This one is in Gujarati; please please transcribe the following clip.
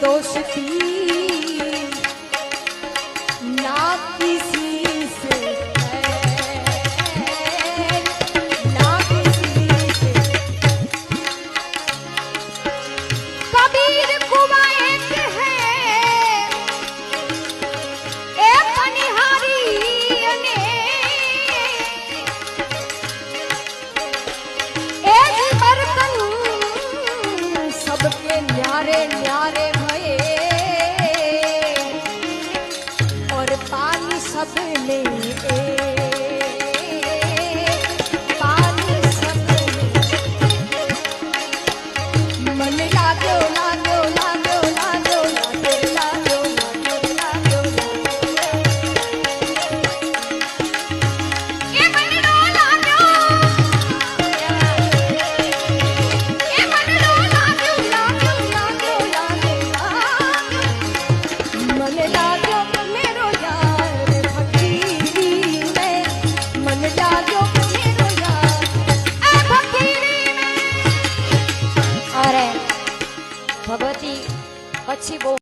दोस्ती ना किसी ન્યારે ન્યારે આપને એ. ભગવતી પછી બહુ